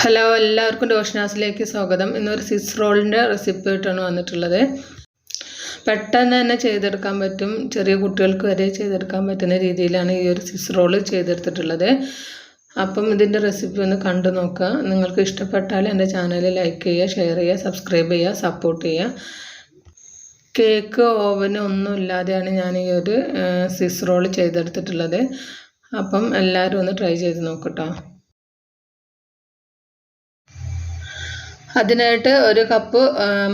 Hello എല്ലാവർക്കും ഡോഷനാസിലേക്ക് സ്വാഗതം. ഇന്നൊരു സിസ് റോളിന്റെ റെസിപ്പി ആയിട്ടാണ് വന്നിട്ടുള്ളത്. പെട്ടെന്ന് തന്നെ ചെയ്തെടുക്കാൻ പറ്റും. ചെറിയ കുട്ടികൾക്ക് വരെ ചെയ്തെടുക്കാൻ പറ്റുന്ന രീതിയിലാണ് ഈ ഒരു സിസ് റോൾ ചെയ്തെടുത്തിട്ടുള്ളത്. അപ്പം ഇതിന്റെ റെസിപ്പി ഒന്ന് കണ്ടു നോക്കുക. നിങ്ങൾക്ക് ഇഷ്ടപ്പെട്ടാൽ എന്റെ ചാനൽ ലൈക്ക് ചെയ്യുക ഷെയർ ചെയ്യുക സബ്സ്ക്രൈബ് ചെയ്യുക സപ്പോർട്ട് ചെയ്യുക. കേക്ക് ഓവൻ ഒന്നും ഇല്ലാതെയാണ് ഞാൻ ഈ ഒരു സിസ് റോൾ ചെയ്തെടുത്തിട്ടുള്ളത്. അപ്പം എല്ലാവരും ഒന്ന് ട്രൈ ചെയ്ത് നോക്കട്ടോ അതിനായിട്ട് ഒരു കപ്പ്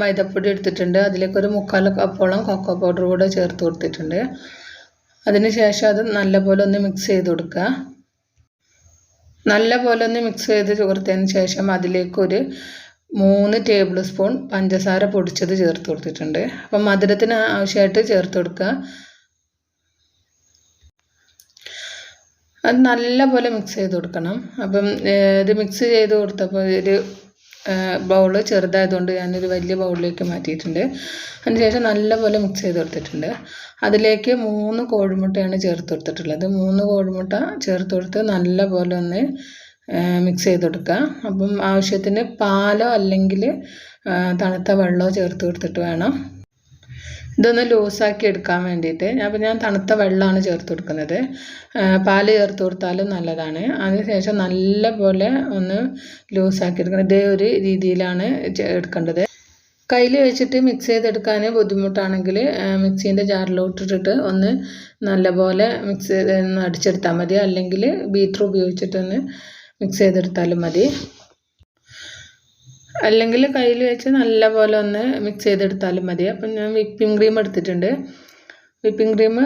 മൈദപ്പൊടി എടുത്തിട്ടുണ്ട്. അതിലേക്ക് ഒരു മുക്കാൽ കപ്പോളം കൊക്കോ പൗഡർ കൂടെ ചേർത്ത് കൊടുത്തിട്ടുണ്ട്. അതിനുശേഷം അത് നല്ലപോലെ ഒന്ന് മിക്സ് ചെയ്ത് കൊടുക്കുക. നല്ലപോലെ ഒന്ന് മിക്സ് ചെയ്ത് ചേർത്തതിന് ശേഷം അതിലേക്കൊരു മൂന്ന് ടേബിൾ സ്പൂൺ പഞ്ചസാര പൊടിച്ചത് ചേർത്ത് കൊടുത്തിട്ടുണ്ട്. അപ്പം മധുരത്തിന് ആവശ്യമായിട്ട് ചേർത്ത് കൊടുക്കുക. അത് നല്ലപോലെ മിക്സ് ചെയ്ത് കൊടുക്കണം. അപ്പം ഇത് മിക്സ് ചെയ്ത് കൊടുത്തപ്പോൾ ഒരു ബൗൾ ചെറുതായതുകൊണ്ട് ഞാനൊരു വലിയ ബൗളിലേക്ക് മാറ്റിയിട്ടുണ്ട്. അതിനുശേഷം നല്ലപോലെ മിക്സ് ചെയ്ത് കൊടുത്തിട്ടുണ്ട്. അതിലേക്ക് മൂന്ന് കോഴിമുട്ടയാണ് ചേർത്ത് കൊടുത്തിട്ടുള്ളത്. മൂന്ന് കോഴിമുട്ട ചേർത്ത് കൊടുത്ത് നല്ലപോലെ ഒന്ന് മിക്സ് ചെയ്ത് കൊടുക്കുക. അപ്പം ആവശ്യത്തിന് പാലോ അല്ലെങ്കിൽ തണുത്ത വെള്ളമോ ചേർത്ത് കൊടുത്തിട്ട് വേണം. ഇതൊന്ന് ലൂസാക്കി എടുക്കാൻ വേണ്ടിയിട്ട് അപ്പോൾ ഞാൻ തണുത്ത വെള്ളമാണ് ചേർത്ത് കൊടുക്കുന്നത്. പാൽ ചേർത്ത് കൊടുത്താലും നല്ലതാണ്. അതിനുശേഷം നല്ല പോലെ ഒന്ന് ലൂസാക്കി എടുക്കണം. ഇതേ ഒരു രീതിയിലാണ് എടുക്കേണ്ടത്. കയ്യിൽ വെച്ചിട്ട് മിക്സ് ചെയ്തെടുക്കാൻ ബുദ്ധിമുട്ടാണെങ്കിൽ മിക്സീന്റെ ജാറിലോട്ടിട്ടിട്ട് ഒന്ന് നല്ലപോലെ മിക്സ് ചെയ്ത് അടിച്ചെടുത്താൽ മതി. അല്ലെങ്കിൽ ബീറ്റർ ഉപയോഗിച്ചിട്ടൊന്ന് മിക്സ് ചെയ്തെടുത്താലും മതി. അല്ലെങ്കിൽ കയ്യിൽ വെച്ച് നല്ലപോലെ ഒന്ന് മിക്സ് ചെയ്തെടുത്താലും മതി. അപ്പം ഞാൻ വിപ്പിംഗ് ക്രീം എടുത്തിട്ടുണ്ട്. വിപ്പിംഗ് ക്രീം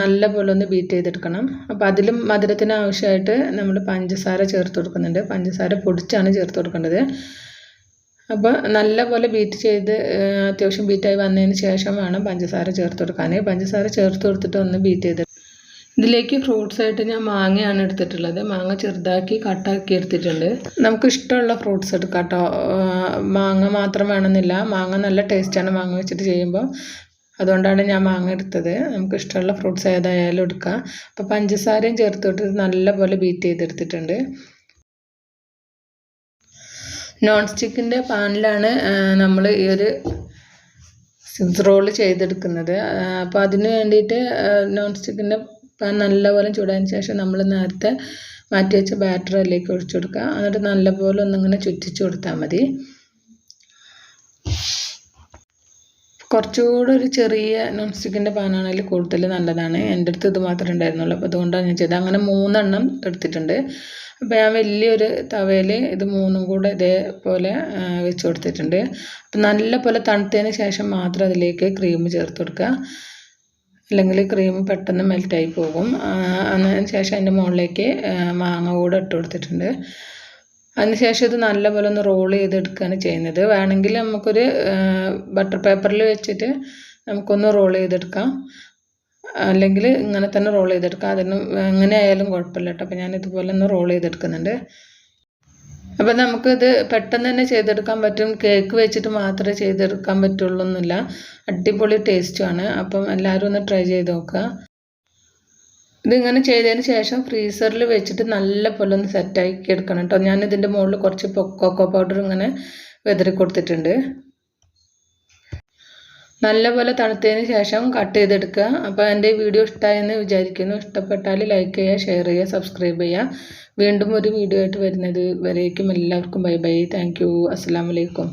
നല്ലപോലെ ഒന്ന് ബീറ്റ് ചെയ്തെടുക്കണം. അപ്പോൾ അതിലും മധുരത്തിന് ആവശ്യമായിട്ട് നമ്മൾ പഞ്ചസാര ചേർത്ത് കൊടുക്കുന്നുണ്ട്. പഞ്ചസാര പൊടിച്ചാണ് ചേർത്ത് കൊടുക്കേണ്ടത്. അപ്പോൾ നല്ലപോലെ ബീറ്റ് ചെയ്ത് അത്യാവശ്യം ബീറ്റായി വന്നതിന് ശേഷം വേണം പഞ്ചസാര ചേർത്ത് കൊടുക്കാൻ പഞ്ചസാര ചേർത്ത് കൊടുത്തിട്ട് ഒന്ന് ബീറ്റ് ചെയ്ത് ഇതിലേക്ക് ഫ്രൂട്ട്സ് ആയിട്ട് ഞാൻ മാങ്ങയാണ് എടുത്തിട്ടുള്ളത്. മാങ്ങ ചെറുതാക്കി കട്ടാക്കി എടുത്തിട്ടുണ്ട്. നമുക്ക് ഇഷ്ടമുള്ള ഫ്രൂട്ട്സ് എടുക്കാം കേട്ടോ മാങ്ങ മാത്രം വേണമെന്നില്ല. മാങ്ങ നല്ല ടേസ്റ്റാണ് മാങ്ങ വെച്ചിട്ട് ചെയ്യുമ്പോൾ അതുകൊണ്ടാണ് ഞാൻ മാങ്ങ എടുത്തത്. നമുക്ക് ഇഷ്ടമുള്ള ഫ്രൂട്ട്സ് ഏതായാലും എടുക്കാം. അപ്പോൾ പഞ്ചസാരയും ചേർത്തിട്ട് നല്ലപോലെ ബീറ്റ് ചെയ്തെടുത്തിട്ടുണ്ട്. നോൺ സ്റ്റിക്കിന്റെ പാനിലാണ് നമ്മൾ ഈ ഒരു റോൾ ചെയ്തെടുക്കുന്നത്. അപ്പോൾ അതിന് വേണ്ടിയിട്ട് നോൺ സ്റ്റിക്കിന്റെ പാൻ നല്ലപോലെ ചൂടായതിന് ശേഷം നമ്മൾ നേരത്തെ മാറ്റി വെച്ച ബാറ്റർ അതിലേക്ക് ഒഴിച്ചു കൊടുക്കുക. എന്നിട്ട് നല്ലപോലെ ഒന്നിങ്ങനെ ചുറ്റിച്ചു കൊടുത്താൽ മതി. കുറച്ചുകൂടെ ഒരു ചെറിയ നോൺ സ്റ്റിക്കിന്റെ പാനാണെങ്കിൽ കൂടുതൽ നല്ലതാണ്. എന്റെ അടുത്ത് ഇത് മാത്രമേ ഉണ്ടായിരുന്നുള്ളൂ. അപ്പോൾ അതുകൊണ്ടാണ് ഞാൻ ചെയ്തത്. അങ്ങനെ മൂന്നെണ്ണം എടുത്തിട്ടുണ്ട്. അപ്പോൾ ഞാൻ വലിയൊരു തവയിൽ ഇത് മൂന്നും കൂടെ ഇതേപോലെ വെച്ച് കൊടുത്തിട്ടുണ്ട്. അപ്പം നല്ല പോലെ തണുത്തതിന് ശേഷം മാത്രം അതിലേക്ക് ക്രീം ചേർത്ത് കൊടുക്കുക. അല്ലെങ്കിൽ ക്രീം പെട്ടെന്ന് മെൽറ്റായി പോകും. അതിന് ശേഷം അതിന്റെ മുകളിലേക്ക് മാങ്ങ കൂടെ ഇട്ട് കൊടുത്തിട്ടുണ്ട്. അതിനുശേഷം ഇത് നല്ലപോലെ ഒന്ന് റോൾ ചെയ്തെടുക്കുകയാണ് ചെയ്യുന്നത്. വേണമെങ്കിൽ നമുക്കൊരു ബട്ടർ പേപ്പറിൽ വെച്ചിട്ട് നമുക്കൊന്ന് റോൾ ചെയ്തെടുക്കാം. അല്ലെങ്കിൽ ഇങ്ങനെ തന്നെ റോൾ ചെയ്തെടുക്കാം. അതിന് എങ്ങനെ ആയാലും കുഴപ്പമില്ല കേട്ടോ. അപ്പോൾ ഞാൻ ഇതുപോലെ ഒന്ന് റോൾ ചെയ്തെടുക്കുന്നുണ്ട്. അപ്പം നമുക്കിത് പെട്ടെന്ന് തന്നെ ചെയ്തെടുക്കാൻ പറ്റും. കേക്ക് വെച്ചിട്ട് മാത്രമേ ചെയ്തെടുക്കാൻ പറ്റുള്ളൂ എന്നില്ല അടിപൊളി ടേസ്റ്റുമാണ് അപ്പം എല്ലാവരും ഒന്ന് ട്രൈ ചെയ്ത് നോക്കുക. ഇതിങ്ങനെ ചെയ്തതിന് ശേഷം ഫ്രീസറിൽ വെച്ചിട്ട് നല്ല പോലെ ഒന്ന് സെറ്റാക്കി എടുക്കണം കേട്ടോ. ഞാൻ ഇതിന്റെ മുകളിൽ കുറച്ച് കൊക്കോ പൗഡർ ഇങ്ങനെ വെതറി കൊടുത്തിട്ടുണ്ട് നല്ലപോലെ തണുത്തതിന് ശേഷം കട്ട് ചെയ്തെടുക്കുക. അപ്പോൾ എന്റെ വീഡിയോ ഇഷ്ടമായെന്ന് വിചാരിക്കുന്നു. ഇഷ്ടപ്പെട്ടാൽ ലൈക്ക് ചെയ്യുക ഷെയർ ചെയ്യുക സബ്സ്ക്രൈബ് ചെയ്യുക. വീണ്ടും ഒരു വീഡിയോ ആയിട്ട് വരുന്നത് വരേക്കും എല്ലാവർക്കും ബൈ ബൈ താങ്ക് യു അസ്സാം വലൈക്കും